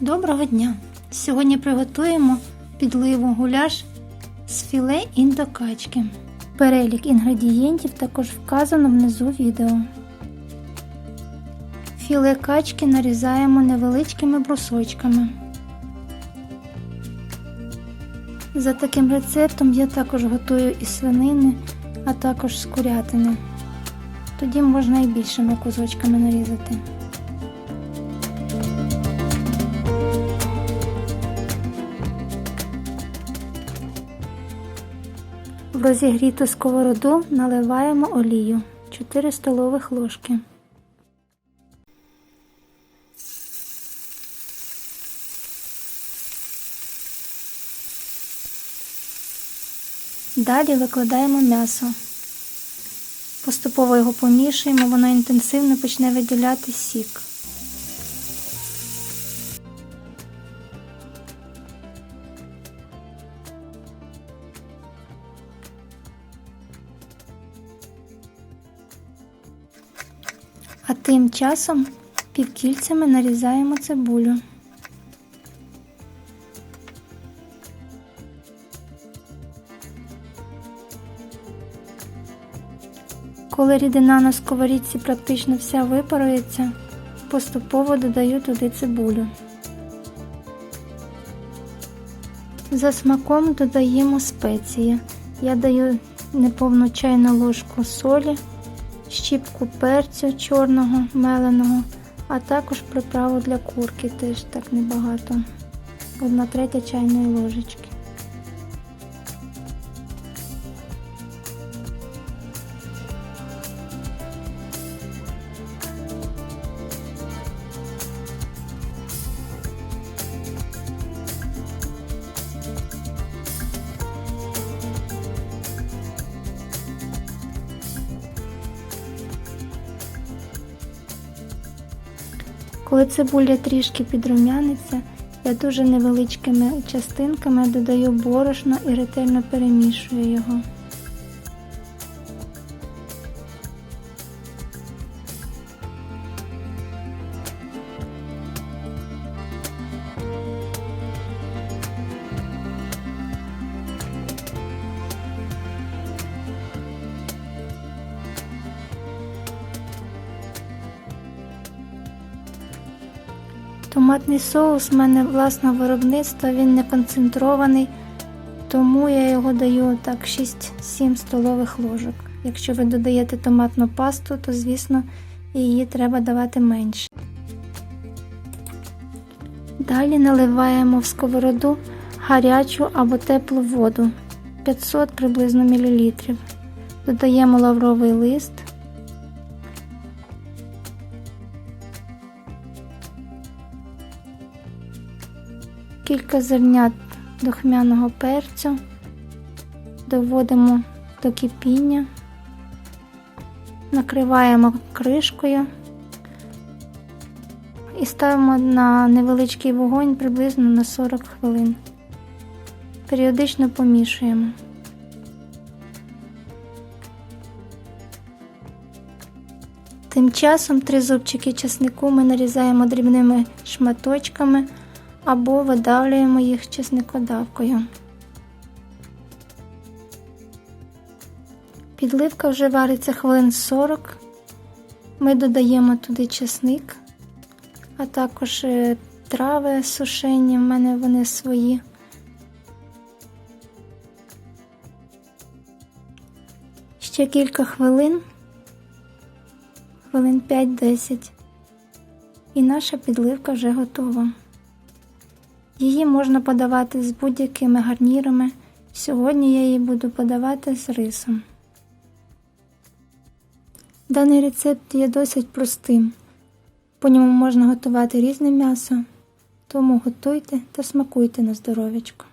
Доброго дня! Сьогодні приготуємо підливу гуляш з філе індокачки. Перелік інгредієнтів також вказано внизу відео. Філе качки нарізаємо невеличкими брусочками. За таким рецептом я також готую із свинини, а також з курятини. Тоді можна і більшими кусочками нарізати. В розігріту сковороду наливаємо олію 4 столових ложки. Далі викладаємо м'ясо. Поступово його помішуємо, воно інтенсивно почне виділяти сік. А тим часом півкільцями нарізаємо цибулю. Коли рідина на сковорідці практично вся випарується, поступово додаю туди цибулю. За смаком додаємо спеції. Я даю неповну чайну ложку солі, щіпку перцю чорного меленого, а також приправу для курки теж так небагато. Одна третя чайної ложечки. Коли цибуля трішки підрумяниться, я дуже невеличкими частинками додаю борошно і ретельно перемішую його. Томатний соус в мене власного виробництва, він не концентрований, тому я його даю так 6-7 столових ложок. Якщо ви додаєте томатну пасту, то звісно її треба давати менше. Далі наливаємо в сковороду гарячу або теплу воду 500 приблизно мл. Додаємо лавровий лист. Кілька зернят духмяного перцю, доводимо до кипіння, накриваємо кришкою і ставимо на невеличкий вогонь приблизно на 40 хвилин. Періодично помішуємо. Тим часом три зубчики чеснику ми нарізаємо дрібними шматочками або видавлюємо їх чесникодавкою. Підливка вже вариться хвилин 40. Ми додаємо туди чесник, а також е, трави сушені, в мене вони свої. Ще кілька хвилин, хвилин 5-10, і наша підливка вже готова. Її можна подавати з будь-якими гарнірами. Сьогодні я її буду подавати з рисом. Даний рецепт є досить простим. По ньому можна готувати різне м'ясо, тому готуйте та смакуйте на здоров'ячко.